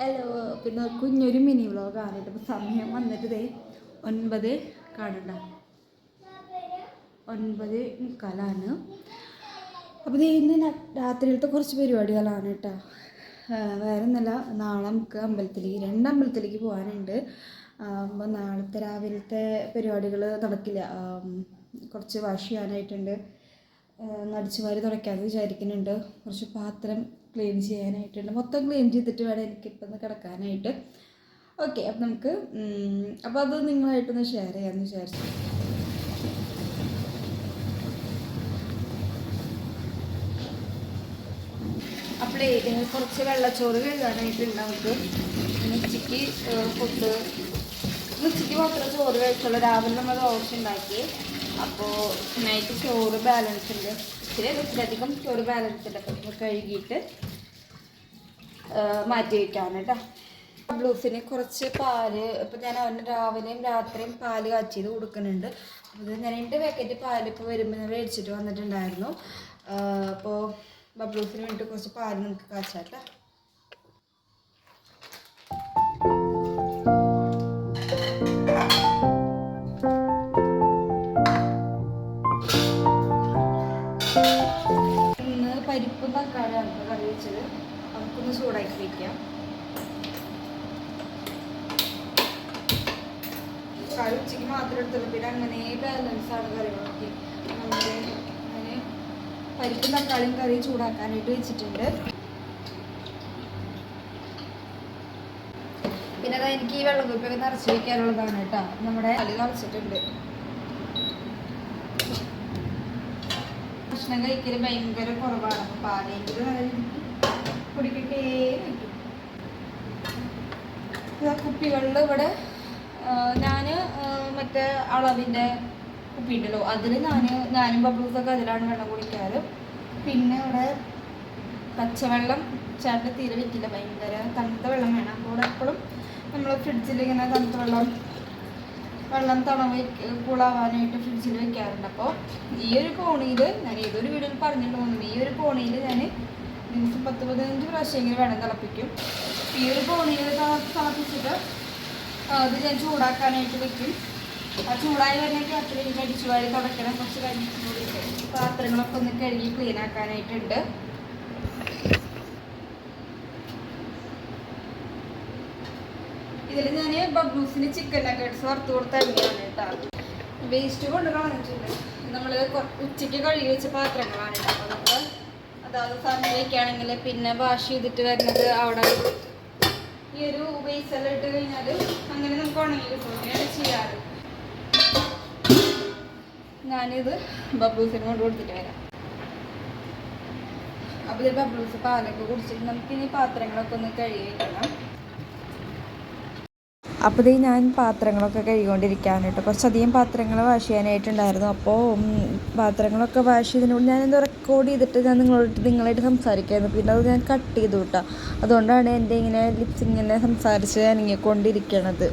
Hello പിന്നെ കുഞ്ഞൊരു mini വ്ളോഗാണ് കേട്ടോ സമയം വന്നിട്ട് ദേ ഒൻപത് കാണണ്ട ഒൻപത് മുക്കാലാണ്. അപ്പോൾ ദേ ഇന്ന് രാത്രിയിലത്തെ കുറച്ച് പരിപാടികളാണ് കേട്ടോ. വേറെ ഒന്നല്ല നാളെ നമുക്ക് അമ്പലത്തിലേക്ക് രണ്ട് അമ്പലത്തിലേക്ക് പോകാനുണ്ട്. അപ്പോൾ നാളത്തെ രാവിലത്തെ പരിപാടികൾ നടക്കില്ല കുറച്ച് വാഷ് ചെയ്യാനായിട്ടുണ്ട്. നടിച്ചു വാരി തുടയ്ക്കാമെന്ന് വിചാരിക്കുന്നുണ്ട്. കുറച്ച് പാത്രം ക്ലീൻ ചെയ്യാനായിട്ടുണ്ട്. മൊത്തം ക്ലീൻ ചെയ്തിട്ട് വേണം എനിക്ക് ഒന്ന് കിടക്കാനായിട്ട്. ഓക്കെ അപ്പം നമുക്ക് അപ്പോൾ അത് നിങ്ങളായിട്ടൊന്ന് ഷെയർ ചെയ്യാമെന്ന് വിചാരിച്ചു. അപ്പോഴേ കുറച്ച് വെള്ളച്ചോറ് കഴുകാനായിട്ടുണ്ട് നമുക്ക്. ഉച്ചയ്ക്ക് ഫുഡ് ഉച്ചയ്ക്ക് മാത്രം ചോറ് കഴിച്ചുള്ളൂ രാവിലെ നമ്മൾ ദോശ ഉണ്ടാക്കി. അപ്പോൾ നൈറ്റ് ചോറ് ബാലൻസ് ഉണ്ട്. ഇച്ചിരി ഇച്ചിരധികം ചോറ് ബാലൻസ് ഉണ്ട് അപ്പോൾ നമുക്ക് കഴുകിയിട്ട് മാറ്റി വയ്ക്കാണ് കേട്ടോ. ബ്ലൂസിന് കുറച്ച് പാൽ ഇപ്പം ഞാൻ അവന് രാവിലെയും രാത്രിയും പാൽ കാച്ചിയത് കൊടുക്കുന്നുണ്ട്. അത് ഞാൻ രണ്ട് പാക്കറ്റ് പാൽ ഇപ്പോൾ വരുമ്പോൾ മേടിച്ചിട്ട് വന്നിട്ടുണ്ടായിരുന്നു. അപ്പോൾ ബബ്ലൂസിന് വേണ്ടിയിട്ട് കുറച്ച് പാൽ നമുക്ക് കാച്ചാട്ടോ കറി ഉച്ചയ്ക്ക് മാത്രം എടുത്തുള്ളൂ പിന്നെ അങ്ങനെ ബാലൻസാണ് കറികളൊക്കെ. നമ്മൾ അങ്ങനെ പരിപ്പും തക്കാളിയും കറി ചൂടാക്കാനായിട്ട് വെച്ചിട്ടുണ്ട്. പിന്നെ അതാ എനിക്ക് ഈ വെള്ളക്കുപ്പിയൊക്കെ നിറച്ച് വയ്ക്കാനുള്ളതാണ് കേട്ടോ. നമ്മുടെ കളി നിറച്ചിട്ടുണ്ട്. ഭക്ഷണം കഴിക്കൽ ഭയങ്കര കുറവാണ്. നല്ല രീതിക്ക് കുടിക്കട്ടേ കുപ്പികളിൽ ഇവിടെ ഞാൻ മറ്റേ അളവിന്റെ കുപ്പി ഉണ്ടല്ലോ അതിൽ ഞാൻ ഞാനും ബബിൾസൊക്കെ അതിലാണ് വെള്ളം കുടിക്കാറ്. പിന്നെ ഇവിടെ പച്ചവെള്ളം ചേട്ടൻ തീരെ വെക്കില്ല. ഭയങ്കര തണുത്ത വെള്ളം വേണം. അപ്പോൾ എപ്പോഴും നമ്മൾ ഫ്രിഡ്ജിൽ ഇങ്ങനെ തണുത്ത വെള്ളം വെള്ളം തണവ് കൂളാവാനായിട്ട് ഫ്രിഡ്ജിൽ വെക്കാറുണ്ട്. അപ്പോൾ ഈ ഒരു കോണിയിൽ ഞാൻ ഏതൊരു വീഡിയോയിൽ പറഞ്ഞിട്ട് തോന്നുന്നു ഈ ഒരു കോണിയിൽ ഞാൻ ദിവസം പത്ത് പതിനഞ്ച് പ്രാവശ്യമെങ്കിലും വേണം തിളപ്പിക്കും. ഈ ഒരു കോണിയിൽ തിളപ്പിച്ചിട്ട് അത് ഞാൻ ചൂടാക്കാനായിട്ട് വെക്കും. ആ ചൂടായി വരുന്നെങ്കിൽ അത്ര എനിക്ക് അടിച്ചു തുടക്കണം. കുറച്ച് കഴിഞ്ഞിട്ട് പാത്രങ്ങളൊക്കെ ഒന്ന് കഴുകി ക്ലീൻ ആക്കാനായിട്ടുണ്ട്. ഇതിൽ ഞാൻ ബബ്ലൂസിന് ചിക്കൻ നഗറ്റ്സ് വറുത്ത് കൊടുത്ത എണ്ണയാണ് കേട്ടോ. വേസ്റ്റ് കൊണ്ട് കളഞ്ഞിട്ടുണ്ട്. നമ്മൾ ഉച്ചയ്ക്ക് കഴുകി വെച്ച പാത്രങ്ങളാണ് കേട്ടോ. നമ്മൾ അതായത് സമയം വയ്ക്കുകയാണെങ്കിൽ പിന്നെ വാഷ് ചെയ്തിട്ട് വരുന്നത് അവിടെ ഈ ഒരു ബേസ് എല്ലാം ഇട്ട് കഴിഞ്ഞാൽ അങ്ങനെ നമുക്ക് ഉണങ്ങി കിട്ടും. ചെയ്യാറ്. ഞാനിത് ബബ്ലൂസിന് കൊണ്ട് കൊടുത്തിട്ട് വരാം. അപ്പോൾ ഇത് ബബ്ലൂസ് പാലൊക്കെ കുടിച്ചിട്ട് നമുക്കിനി പാത്രങ്ങളൊക്കെ ഒന്ന് കഴുകി വയ്ക്കണം അപ്പോൾ ഇത് ഞാൻ പാത്രങ്ങളൊക്കെ കഴുകിക്കൊണ്ടിരിക്കുകയാണ് കേട്ടോ. കുറച്ചധികം പാത്രങ്ങൾ വാഷ് ചെയ്യാനായിട്ടുണ്ടായിരുന്നു. അപ്പോൾ പാത്രങ്ങളൊക്കെ വാഷ് ചെയ്തതിനോട് ഞാനെന്തോ റെക്കോർഡ് ചെയ്തിട്ട് ഞാൻ നിങ്ങളോട് നിങ്ങളായിട്ട് സംസാരിക്കായിരുന്നു. പിന്നെ അത് ഞാൻ കട്ട് ചെയ്തു കേട്ടോ. അതുകൊണ്ടാണ് എന്റെ ഇങ്ങനെ ലിപ്സ് ഇങ്ങനെ സംസാരിച്ച് അനങ്ങിക്കൊണ്ടിരിക്കണത്.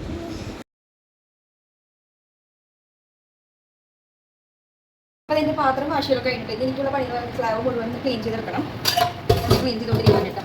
അപ്പോൾ അതിന്റെ പാത്രം ചെയ്യലൊക്കെ കഴിഞ്ഞിട്ട് എനിക്കുള്ള പണികൾ സ്ലാബ് മുഴുവൻ ക്ലീൻ ചെയ്തെടുക്കണം. ക്ലീൻ ചെയ്തുകൊണ്ടിരിക്കാൻ കേട്ടോ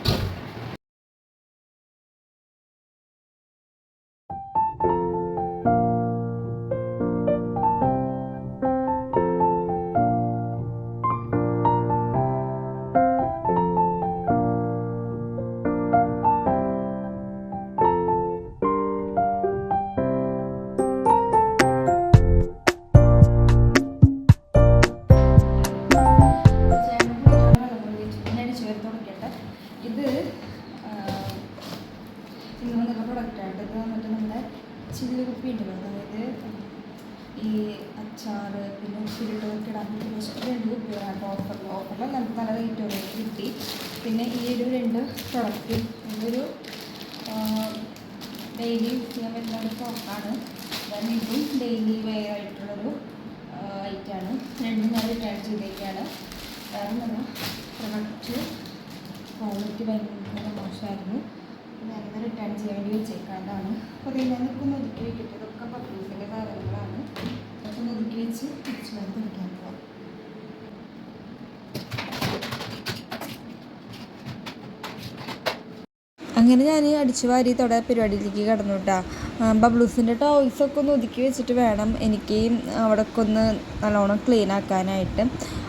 കുപ്പി അതായത് ഈ അച്ചാർ പിന്നെ ഉപ്പിലിട്ടതൊക്കെ ഇടാൻ പറ്റുന്ന രണ്ട് കുപ്പികളാണ് ഓഫറിൽ ഓഫറിൽ നല്ല നല്ല റേറ്റ് വരെ കിട്ടി. പിന്നെ ഈ ഒരു രണ്ട് പ്രൊഡക്റ്റ് ഇതൊരു ഡെയിലി ചെയ്യാൻ പറ്റുന്ന ഒരു സോപ്പാണ് ഞാൻ ഡെയിലി വെയർ ആയിട്ടുള്ളൊരു ഐറ്റമാണ് രണ്ടും ഞാൻ റിട്ടേൺ ചെയ്തേക്കാണ്. നല്ല പ്രൊഡക്റ്റ് ക്വാളിറ്റി ഭയങ്കര മോശമായിരുന്നു ഞാനിത് റിട്ടേൺ ചെയ്യാൻ വേണ്ടി വെച്ചേക്കാണ്ടാണ്. അപ്പോൾ ഇതിൽ ഞാനൊക്കെ ഒന്ന് ഒതുക്കി വെക്കട്ടെ ഇതൊക്കെ പപ്പൂസിന്റെ സാധനങ്ങളാണ് അതൊക്കെ ഒതുക്കി വെച്ച് തിരിച്ച് വന്ന് തുടയ്ക്കാൻ പോവാം. അങ്ങനെ ഞാൻ അടിച്ചു വാരി തൊട പരിപാടിയിലേക്ക് കടന്നു കേട്ടോ ബബ്ലൂസിന്റെ ടോയ്സൊക്കെ ഒന്ന് ഒതുക്കി വെച്ചിട്ട് വേണം എനിക്ക് അവിടെ ഒക്കെ ഒന്ന് നല്ലോണം ക്ലീൻ ആക്കാനായിട്ട്.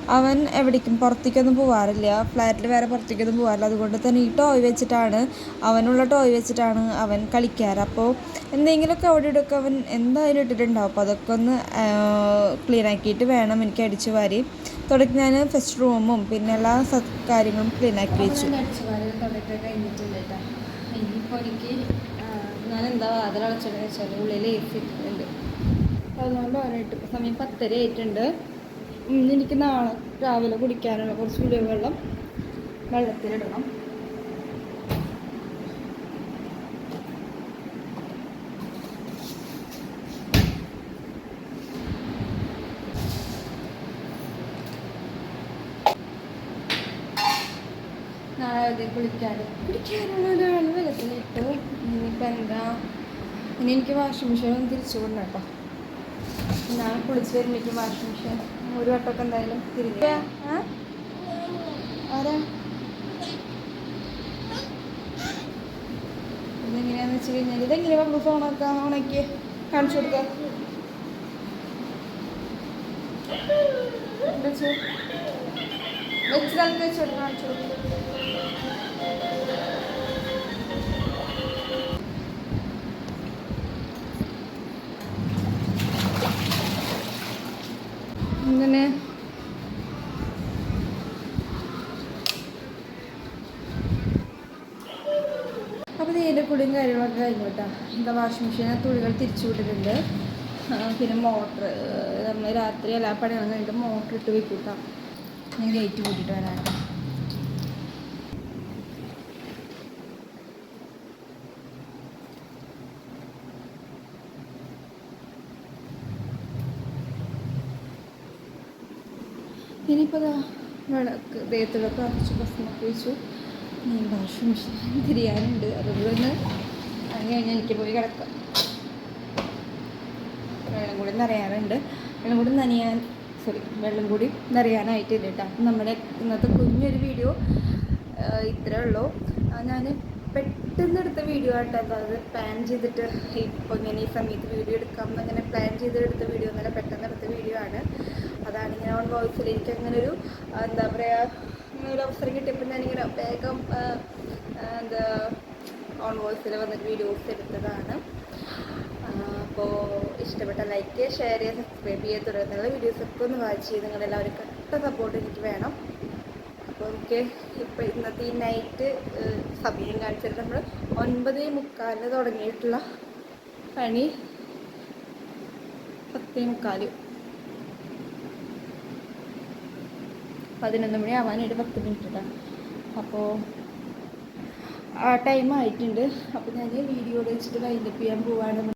അവൻ എവിടേക്കും പുറത്തേക്കൊന്നും പോകാറില്ല ഫ്ലാറ്റിൽ വേറെ പുറത്തേക്കൊന്നും പോകാറില്ല അതുകൊണ്ട് തന്നെ ഈ ടോയ് വെച്ചിട്ടാണ് അവനുള്ള ടോയ് വെച്ചിട്ടാണ് അവൻ കളിക്കാറ്. അപ്പോൾ എന്തെങ്കിലുമൊക്കെ അവിടെ ഇടൊക്കെ അവൻ എന്തായാലും ഇട്ടിട്ടുണ്ടാവും. അപ്പോൾ അതൊക്കെ ഒന്ന് ക്ലീൻ ആക്കിയിട്ട് വേണം എനിക്ക് അടിച്ചു വാരി. തുടക്കി ഞാൻ ഫസ്റ്റ് റൂമും പിന്നെ എല്ലാ സ- കാര്യങ്ങളും ക്ലീൻ ആക്കി വെച്ചു. ഇനിയിപ്പോൾ എനിക്ക് ഞാൻ എന്താ വാതിൽ അടച്ചതെന്ന് വെച്ചാൽ ഉള്ളിൽ എ സി ഇട്ടിട്ടുണ്ട് അതുകൊണ്ടായിട്ട് ഇപ്പോൾ സമയം പത്തര ആയിട്ടുണ്ട്. എനിക്ക് നാളെ രാവിലെ കുടിക്കാനുള്ള കുറച്ച് ഉള്ളിൽ വെള്ളം വെള്ളത്തിലിടണം ഇനി എനിക്ക് വാഷിംഗ് മെഷീൻ ഒന്ന് തിരിച്ചു കൊണ്ടു കേട്ടോ. ഞാൻ കുളിച്ച് വരുമ്പോഴേക്കും വാഷിംഗ് മെഷീൻ ഒരു വട്ടമൊക്കെ എന്തായാലും ആ? ആരാ? ഇതെങ്ങനെയാന്ന് വെച്ച് കഴിഞ്ഞാൽ ഇതെങ്ങനെ ബ്ലൂസ് ഓണാക്ക ഉണക്കി? കാണിച്ചു കൊടുക്കാം. വെച്ച്? വെച്ച് തലക്ക് വെച്ച് കൊടുക്കാം കാണിച്ചു കൊടുക്കാം ഇങ്ങനെ അപ്പോൾ ഇതിന്റെ കുളിയും കാര്യങ്ങളൊക്കെ കഴിഞ്ഞു കേട്ടോ. എന്താ വാഷിംഗ് മെഷീൻ തുണികൾ തിരിച്ചു വിട്ടിട്ടുണ്ട്. പിന്നെ മോട്ടർ നമ്മൾ രാത്രി എല്ലാ പണികളും കഴിഞ്ഞിട്ട് മോട്ടർ ഇട്ട് വെക്കും കേട്ടോ. ഞാൻ ഗേറ്റ് കൂട്ടിയിട്ട് വരാം കേട്ടോ. ഇനിയിപ്പോൾ വിളക്ക് ദേഹത്തിലൊക്കെ അടച്ചു ഭക്ഷണം വെച്ചു. വാഷിംഗ് മെഷീൻ തിരിയാനുണ്ട്. അതുകൊണ്ട് തന്നെ അത് കഴിഞ്ഞാൽ എനിക്ക് പോയി കിടക്കാം. വെള്ളം കൂടി നിറയാറുണ്ട് വെള്ളം കൂടി നനയാൻ സോറി വെള്ളം കൂടി നിറയാനായിട്ടില്ല കേട്ടോ. അപ്പം നമ്മുടെ ഇന്നത്തെ കുഞ്ഞൊരു വീഡിയോ ഇത്രേ ഉള്ളൂ. ഞാൻ പെട്ടെന്ന് എടുത്ത വീഡിയോ ആട്ടോ. അത് പ്ലാൻ ചെയ്തിട്ട് ഇപ്പോൾ ഇങ്ങനെ ഈ സമയത്ത് വീഡിയോ എടുക്കാം. അങ്ങനെ പ്ലാൻ ചെയ്തെടുത്ത വീഡിയോ എന്നല്ല പെട്ടെന്ന് എടുത്ത വീഡിയോ ആണ്. അതാണ് ഇങ്ങനെ ഓൺ വോയിസിൽ എനിക്ക് അങ്ങനെ ഒരു എന്താ പറയുക ഒരു അവസരം കിട്ടിയപ്പോൾ ഞാനിങ്ങനെ വേഗം എന്താ ഓൺ വോയിസിൽ വന്നിട്ട് വീഡിയോസ് എടുത്തതാണ്. അപ്പോൾ ഇഷ്ടപ്പെട്ട ലൈക്ക് ചെയ്യുക ഷെയർ ചെയ്യുക സബ്സ്ക്രൈബ് ചെയ്യുക തുടർന്നുള്ള വീഡിയോസൊക്കെ ഒന്ന് വാച്ച് ചെയ്ത് നിങ്ങളെല്ലാവരും കട്ട സപ്പോർട്ട് എനിക്ക് വേണം. അപ്പോൾ എനിക്ക് ഇപ്പോൾ ഇന്നത്തെ ഈ നൈറ്റ് സമയം കാണിച്ചിട്ട് നമ്മൾ ഒൻപത് മുക്കാലിന് തുടങ്ങിയിട്ടുള്ള പണി. പത്തേ മുക്കാൽ. പതിനൊന്ന് മണി ആവാനായിട്ട് പത്ത് മിനിറ്റ് ഇടാം അപ്പോൾ ആ ടൈം ആയിട്ടുണ്ട്. അപ്പോൾ ഞാൻ വീഡിയോ വെച്ചിട്ട് വൈൻഡപ്പ് ചെയ്യാൻ പോവാണ്.